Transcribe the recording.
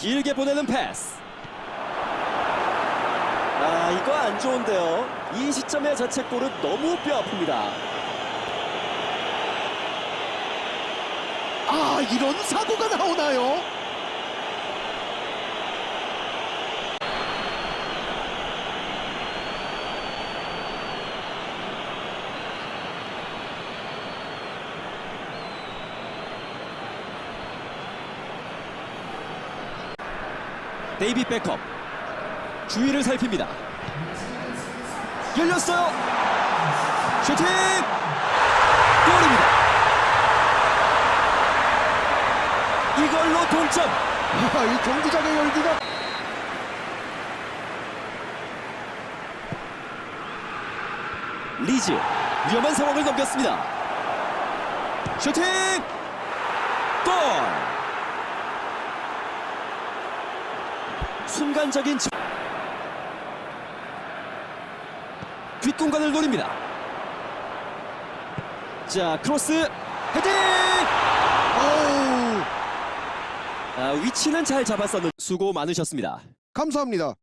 길게 보내는 패스. 아 이거 안 좋은데요. 이 시점의 자책골은 너무 뼈 아픕니다. 아 이런 사고가 나오나요? 데이비 백업 주위를 살핍니다. 열렸어요. 슈팅 골입니다. 이걸로 동점. 아, 이 경기장의 열기가 리즈 위험한 상황을 넘겼습니다. 슈팅 골. 순간적인 저... 뒷공간을 노립니다. 자 크로스 헤딩. 어우 아, 위치는 잘 잡았었는 수고 많으셨습니다. 감사합니다.